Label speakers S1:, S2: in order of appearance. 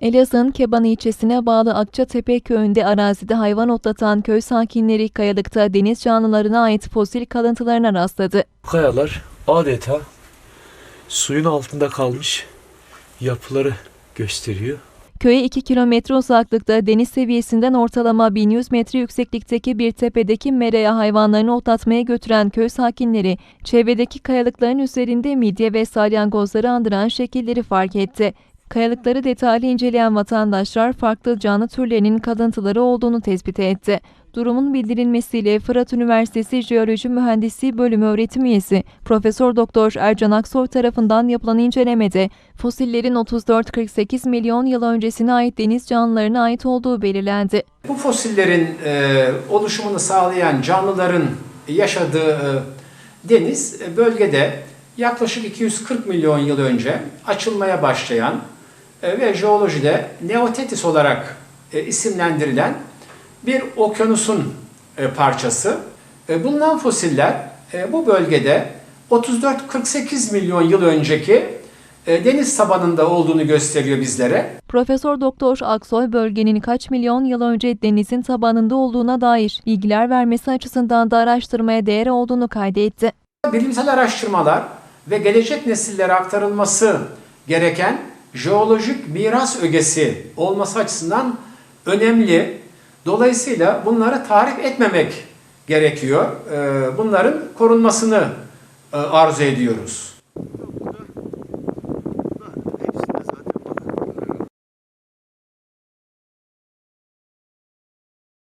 S1: Elazığ'ın Keban ilçesine bağlı Akçatepe köyünde arazide hayvan otlatan köy sakinleri kayalıkta deniz canlılarına ait fosil kalıntılarına rastladı.
S2: Kayalar adeta suyun altında kalmış yapıları gösteriyor.
S1: Köye 2 kilometre uzaklıkta deniz seviyesinden ortalama 1100 metre yükseklikteki bir tepedeki meraya hayvanlarını otlatmaya götüren köy sakinleri, çevredeki kayalıkların üzerinde midye ve salyangozları andıran şekilleri fark etti. Kayalıkları detaylı inceleyen vatandaşlar farklı canlı türlerinin kalıntıları olduğunu tespit etti. Durumun bildirilmesiyle Fırat Üniversitesi Jeoloji Mühendisliği Bölümü öğretim üyesi Profesör Doktor Ercan Aksoy tarafından yapılan incelemede fosillerin 34-48 milyon yıl öncesine ait deniz canlılarına ait olduğu belirlendi.
S3: Bu fosillerin e, oluşumunu sağlayan canlıların yaşadığı e, deniz e, bölgede yaklaşık 240 milyon yıl önce açılmaya başlayan ve jeolojide Neotetis olarak e, isimlendirilen bir okyanusun e, parçası. E, bulunan fosiller e, bu bölgede 34-48 milyon yıl önceki e, deniz tabanında olduğunu gösteriyor bizlere.
S1: Profesör Doktor Aksoy bölgenin kaç milyon yıl önce denizin tabanında olduğuna dair bilgiler vermesi açısından da araştırmaya değer olduğunu kaydetti.
S3: Bilimsel araştırmalar ve gelecek nesillere aktarılması gereken jeolojik miras ögesi olması açısından önemli. Dolayısıyla bunları tarif etmemek gerekiyor. Ee, Bunların korunmasını e, arzu ediyoruz.